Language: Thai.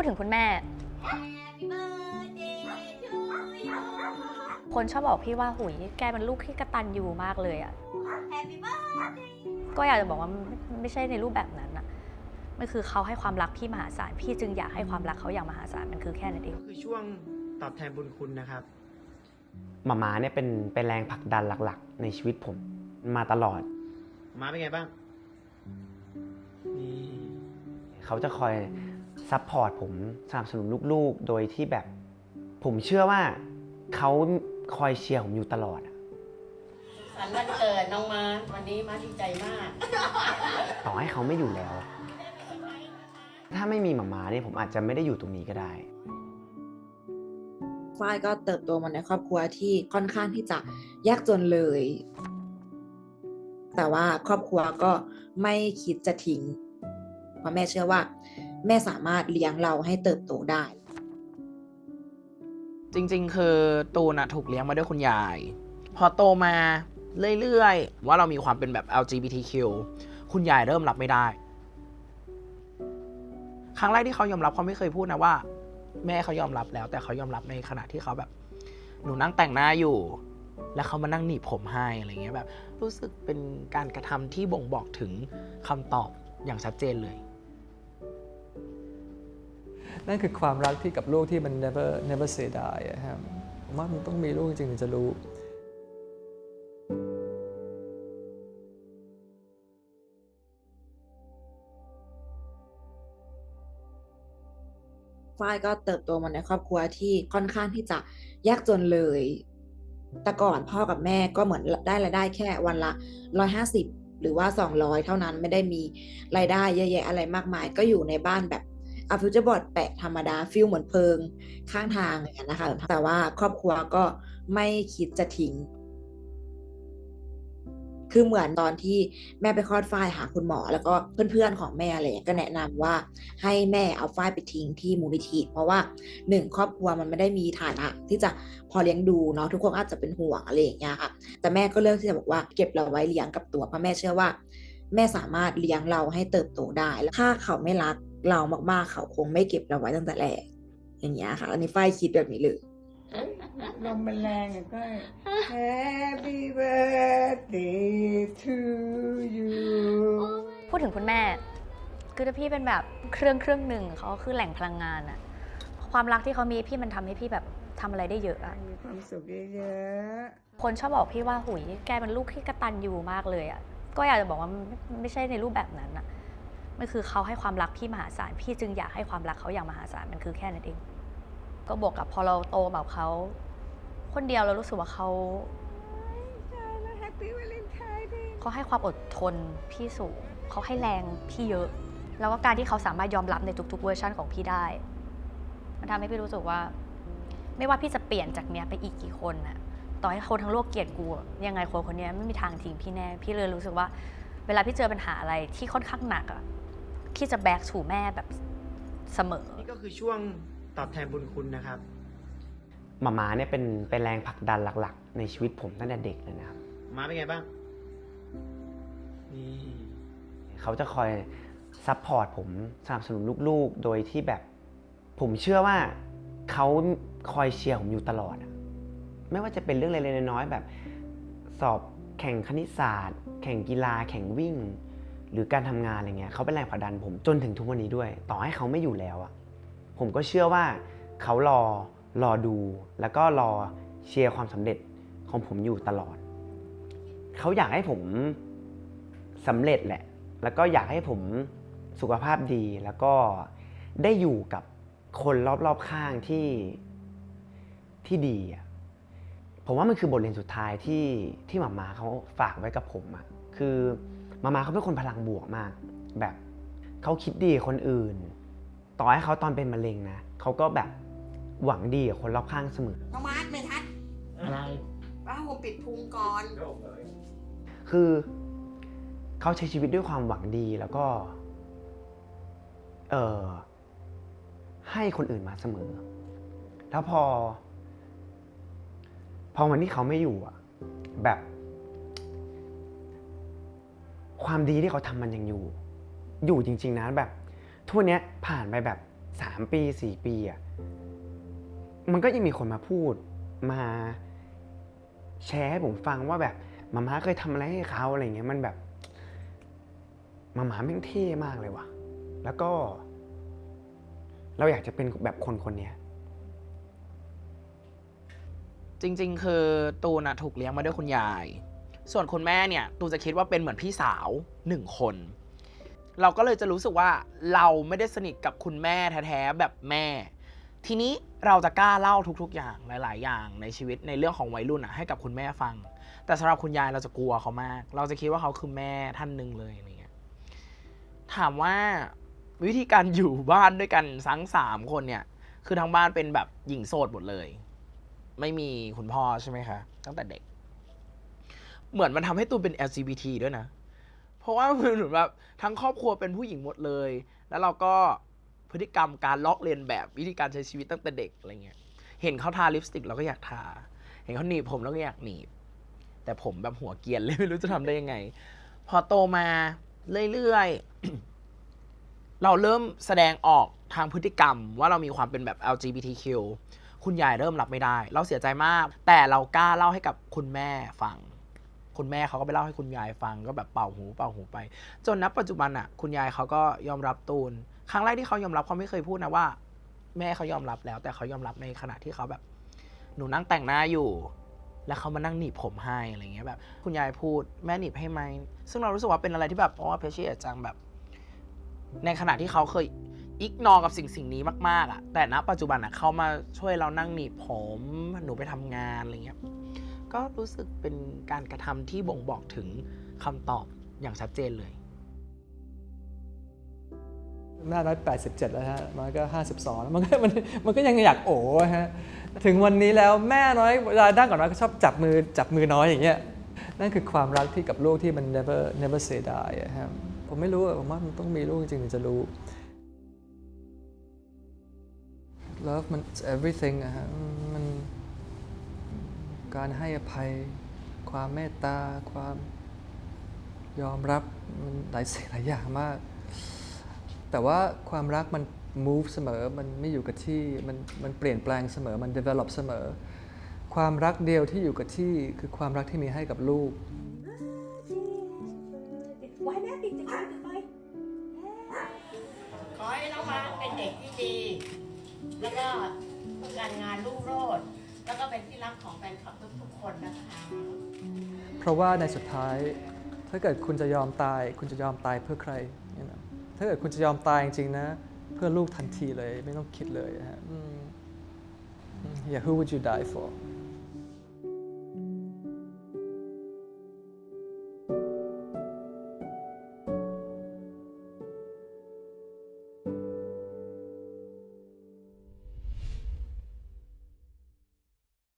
ดถึงคุณแม่ คนชอบบอกพี่ว่าหุยแกเป็นลูกที่กระตันยูมากเลยอะ่ะก็อยากจะบอกว่าไม่ไม่ใช่ในรูปแบบนั้นอะมันคือเขาให้ความรักพี่มหาศาล พี่จึงอยากให้ความรักเขาอย่างมหาศาล มันคือแค่นั้นเอง ก็คือช่วงตอบแทนบุญคุณนะครับหมาม้าเนี่ยเป็นเป็นแรงผลักดันหลักๆ ในชีวิตผมมาตลอด มาเป็นไงบ้าง นี่ เขาจะคอย ซัพพอร์ตผมสนับสนุนลูกๆ โดยที่แบบผมเชื่อว่าเขาคอยเชียร์ผมอยู่ตลอดอะสันวันเกิดน้องมาวันนี้มาดีใจมาก ต่อให้เขาไม่อยู่แล้ว ถ้าไม่มีหมาม้าเนี่ยผมอาจจะไม่ได้อยู่ตรงนี้ก็ได้ฝ้ายก็เติบโตมาในครอบครัวที่ค่อนข้างที่จะยากจนเลย แต่ว่าครอบครัวก็ไม่คิดจะทิ้งเพราะแม่เชื่อว่า แม่สามารถเลี้ยงเราให้เติบโตได้ จริง ๆ คือตูนอะถูกเลี้ยงมาด้วยคุณยาย พอโตมาเรื่อยๆ ว่าเรามีความเป็นแบบ LGBTQ คุณยายเริ่มรับไม่ได้ ครั้งแรกที่เขายอมรับเขาไม่เคยพูดนะว่า แม่เขายอมรับแล้ว แต่เขายอมรับในขณะที่เขาแบบ หนูนั่งแต่งหน้าอยู่ แล้วเขามานั่งหนีบผมให้อะไรเงี้ยแบบ รู้สึกเป็นการกระทำที่บ่งบอกถึงคำตอบอย่างชัดเจนเลย นั่นคือความรักที่กับลูกที่มัน never never say die อะครับผมว่ามันต้องมีลูกจริงๆถึงจะรู้ฝ้ายก็เติบโตมาในครอบครัวที่ค่อนข้างที่จะยากจนเลย แต่ก่อนพ่อกับแม่ก็เหมือนได้รายได้แค่วันละร้อยห้าสิบหรือว่าสองร้อยเท่านั้นไม่ได้มีรายได้เยอะแยะอะไรมากมาย ก็อยู่ในบ้านแบบ อาฟิวเจอร์บอร์ดแปะธรรมดาฟิลเหมือนเพิงข้างทางอย่างนั้นนะคะ แต่ว่าครอบครัวก็ไม่คิดจะทิ้ง คือเหมือนตอนที่แม่ไปคลอดฝ้ายหาคุณหมอ แล้วก็เพื่อนๆของแม่อะไรก็แนะนำว่าให้แม่เอาฝ้ายไปทิ้งที่มูลนิธิเพราะว่าหนึ่งครอบครัวมันไม่ได้มีฐานะที่จะพอเลี้ยงดูเนาะทุกคนอาจจะเป็นห่วงอะไรอย่างเงี้ยค่ะแต่แม่ก็เลือกที่จะบอกว่าเก็บเราไว้เลี้ยงกับตัวเพราะแม่เชื่อว่าแม่สามารถเลี้ยงเราให้เติบโตได้แล้วถ้าเขาไม่รัก เรามากๆ เขาคงไม่เก็บเราไว้ตั้งแต่แรกอย่างเงี้ยค่ะ อันนี้ฝ้ายคิดแบบนี้เลยลมมันแรงอะก็ Happy birthday to you พูดถึงคุณแม่ คือถ้าพี่เป็นแบบเครื่องเครื่องหนึ่งเขาคือแหล่งพลังงานอะความรักที่เขามีพี่มันทำให้พี่แบบทำอะไรได้เยอะอะมีความสุขเยอะคนชอบบอกพี่ว่าหุยแกเป็นลูกที่กระตันยูมากเลยอะ่ะก็อยากจะบอกว่าไม่ไม่ใช่ในรูปแบบนั้นอะ่ะ มันคือเขาให้ความรักพี่มหาศาล พี่จึงอยากให้ความรักเขาอย่างมหาศาล มันคือแค่นั้นเอง ก็บวกกับพอเราโตแบบเขา คนเดียวเรารู้สึกว่าเขาเขาให้ความอดทนพี่สูง เขาให้แรงพี่เยอะ แล้วก็การที่เขาสามารถยอมรับในทุกๆเวอร์ชันของพี่ได้ มันทำให้พี่รู้สึกว่า ไม่ว่าพี่จะเปลี่ยนจากเนี้ยไปอีกกี่คนน่ะต่อให้คนทั้งโลกเกลียดกูยังไงคนคนนี้ไม่มีทางทิ้งพี่แน่ พี่เลยรู้สึกว่า เวลาพี่เจอปัญหาอะไรที่ค่อนข้างหนักอะ พี่จะแบกสู่แม่แบบเสมอ นี่ก็คือช่วงตอบแทนบุญคุณนะครับ หมาม้าเนี่ยเป็นเป็นแรงผลักดันหลักๆ ในชีวิตผมตั้งแต่เด็กเลยนะครับ มาเป็นไงบ้าง นี่เขาจะคอยซัพพอร์ตผมสนับสนุนลูกๆ โดยที่แบบ ผมเชื่อว่าเขาคอยเชียร์ผมอยู่ตลอดอะไม่ว่าจะเป็นเรื่องเล็กๆน้อยๆแบบ สอบแข่งคณิตศาสตร์ แข่งกีฬา แข่งวิ่ง หรือการทำงานอะไรเงี้ยเขาเป็นแรงผลักดันผมจนถึงทุกวันนี้ด้วย ต่อให้เขาไม่อยู่แล้วอะผมก็เชื่อว่าเขารอรอดู แล้วก็รอเชียร์ความสำเร็จของผมอยู่ตลอด เขาอยากให้ผมสำเร็จแหละ แล้วก็อยากให้ผมสุขภาพดี แล้วก็ได้อยู่กับคนรอบๆข้างที่ที่ดีอะผมว่ามันคือบทเรียนสุดท้ายที่ที่หมามาเขาฝากไว้กับผมอะคือ มามาเขาเป็นคนพลังบวกมาก แบบเขาคิดดีกับคนอื่น ต่อให้เขาตอนเป็นมะเร็งนะเขาก็แบบหวังดีกับคนรอบข้างเสมอ น้องมาร์ทไม่ทัดอะไรป้าผมปิดพุงก่อน คือเขาใช้ชีวิตด้วยความหวังดีแล้วก็ เออให้คนอื่นมาเสมอ แล้วพอ พอวันที่เขาไม่อยู่อะแบบ ความดีที่เขาทำมันยังอยู่ อยู่จริง ๆนะแบบทุกวันเนี้ยผ่านไปแบบสามปีสี่ปีอะมันก็ยังมีคนมาพูดมาแชร์ให้ผมฟังว่าแบบมาม่าเคยทำอะไรให้เขาอะไรเงี้ยมันแบบมาม่าแม่งเท่มากเลยว่ะ แล้วก็ เราอยากจะเป็นแบบคนคนนี้จริง ๆ คือตูนอะถูกเลี้ยงมาด้วยคุณยาย ส่วนคุณแม่เนี่ยตูจะคิดว่าเป็นเหมือนพี่สาวหนึ่งคน เราก็เลยจะรู้สึกว่าเราไม่ได้สนิทกับคุณแม่แท้ๆแบบแม่ ทีนี้เราจะกล้าเล่าทุก ๆ อย่างหลาย ๆ อย่างในชีวิตในเรื่องของวัยรุ่นอะให้กับคุณแม่ฟัง แต่สำหรับคุณยายเราจะกลัวเขามาก เราจะคิดว่าเขาคือแม่ท่านหนึ่งเลยอะไรเงี้ยถามว่าวิธีการอยู่บ้านด้วยกันทั้งสามคนเนี่ย คือทั้งบ้านเป็นแบบหญิงโสดหมดเลย ไม่มีคุณพ่อใช่ไหมคะตั้งแต่เด็ก เหมือนมันทำให้ตูนเป็น LGBT ด้วยนะ เพราะว่ามันเหมือนแบบทั้งครอบครัวเป็นผู้หญิงหมดเลย แล้วเราก็พฤติกรรมการลอกเลียนแบบวิธีการใช้ชีวิตตั้งแต่เด็กอะไรเงี้ย เห็นเขาทาลิปสติกเราก็อยากทา เห็นเขาหนีบผมเราก็อยากหนีบ แต่ผมแบบหัวเกียนเลยไม่รู้จะทำได้ยังไง พอโตมาเรื่อยๆ เราเริ่มแสดงออกทางพฤติกรรมว่าเรามีความเป็นแบบ LGBTQ คุณยายเริ่มรับไม่ได้ เราเสียใจมาก แต่เรากล้าเล่าให้กับคุณแม่ฟัง คุณแม่เขาก็ไปเล่าให้คุณยายฟังก็แบบเป่าหูเป่าหูไป จนนับปัจจุบันอะ คุณยายเขาก็ยอมรับตูน ครั้งแรกที่เขายอมรับเขาไม่เคยพูดนะว่า แม่เขายอมรับแล้ว แต่เขายอมรับในขณะที่เขาแบบ หนูนั่งแต่งหน้าอยู่ แล้วเขามานั่งหนีบผมให้อะไรเงี้ยแบบ คุณยายพูดแม่หนีบให้ไหมซึ่งเรารู้สึกว่าเป็นอะไรที่แบบเพราะว่าเพชชี่จังแบบ ในขณะที่เขาเคยอิกนอกับสิ่งสิ่งนี้มากๆอะแต่ณปัจจุบันอะเขามาช่วยเรานั่งหนีบผมหนูไปทำงานอะไรเงี้ย ก็รู้สึกเป็นการกระทำที่บ่งบอกถึงคำตอบอย่างชัดเจนเลยแม่น้อย87แล้วฮะ มันก็52แล้วมันก็มันมันก็ยังอยากโอ๋ฮะ ถึงวันนี้แล้วแม่น้อยเวลาดั้งก่อนน้อยก็ชอบจับมือจับมือน้อยอย่างเงี้ย นั่นคือความรักที่กับลูกที่มัน never never say die ฮะ ผมไม่รู้ผมว่ามันต้องมีลูกจริงๆถึงจะรู้ love มัน everything อะฮะ การให้อภัย ความเมตตา ความยอมรับมันหลายสิ่งหลายอย่างมาก แต่ว่าความรักมัน move เสมอ มันไม่อยู่กับที่ มันมันเปลี่ยนแปลงเสมอ มัน develop เสมอ ความรักเดียวที่อยู่กับที่คือความรักที่มีให้กับลูกขอให้น้องมาเป็นเด็กที่ดี แล้วก็การงานรุ่งโรจน์ เป็นที่รักของแฟนคลับทุกๆคนนะคะ เพราะว่าในสุดท้ายถ้าเกิดคุณจะยอมตาย คุณจะยอมตายเพื่อใคร you know ถ้าเกิดคุณจะยอมตายจริงๆนะ เพื่อลูกทันทีเลยไม่ต้องคิดเลยฮะอืม yeah who would you die for